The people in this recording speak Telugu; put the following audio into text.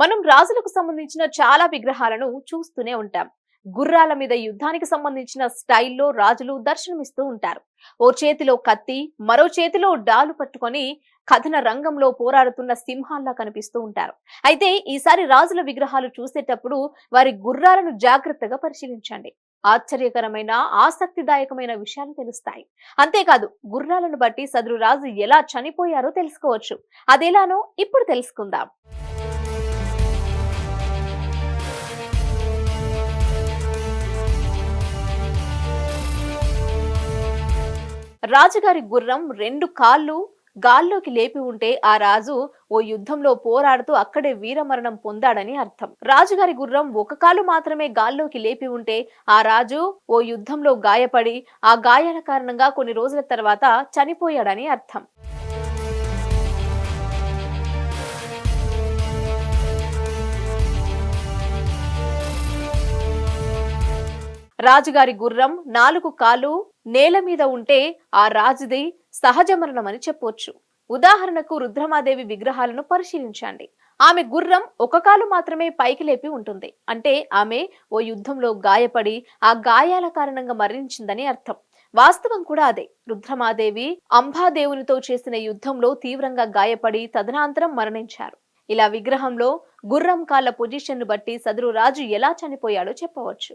మనం రాజులకు సంబంధించిన చాలా విగ్రహాలను చూస్తూనే ఉంటాం. గుర్రాల మీద యుద్ధానికి సంబంధించిన స్టైల్లో రాజులు దర్శనమిస్తూ ఉంటారు. ఓ చేతిలో కత్తి మరో చేతిలో డాలు పట్టుకొని కథన రంగంలో పోరాడుతున్న సింహాల్లా కనిపిస్తూ ఉంటారు. అయితే ఈసారి రాజుల విగ్రహాలు చూసేటప్పుడు వారి గుర్రాలను జాగ్రత్తగా పరిశీలించండి. ఆశ్చర్యకరమైన ఆసక్తిదాయకమైన విషయాలు తెలుస్తాయి. అంతేకాదు గుర్రాలను బట్టి సదరు రాజు ఎలా చనిపోయారో తెలుసుకోవచ్చు. అదేలానో ఇప్పుడు తెలుసుకుందాం. రాజుగారి గుర్రం రెండు కాళ్ళు గాల్లోకి లేపి ఉంటే ఆ రాజు ఓ యుద్ధంలో పోరాడుతూ అక్కడే వీరమరణం పొందాడని అర్థం. రాజుగారి గుర్రం ఒక కాలు మాత్రమే గాల్లోకి లేపి ఉంటే ఆ రాజు ఓ యుద్ధంలో గాయపడి ఆ గాయాల కారణంగా కొన్ని రోజుల తర్వాత చనిపోయాడని అర్థం. రాజుగారి గుర్రం నాలుగు కాలు నేల మీద ఉంటే ఆ రాజుది సహజ మరణం అని చెప్పొచ్చు. ఉదాహరణకు రుద్రమాదేవి విగ్రహాలను పరిశీలించండి. ఆమె గుర్రం ఒక కాలు మాత్రమే పైకి లేపి ఉంటుంది. అంటే ఆమె ఓ యుద్ధంలో గాయపడి ఆ గాయాల కారణంగా మరణించిందని అర్థం. వాస్తవం కూడా అదే. రుద్రమాదేవి అంబాదేవునితో చేసిన యుద్ధంలో తీవ్రంగా గాయపడి తదనంతరం మరణించారు. ఇలా విగ్రహంలో గుర్రం కాళ్ళ పొజిషన్ను బట్టి సదరు రాజు ఎలా చనిపోయాడో చెప్పవచ్చు.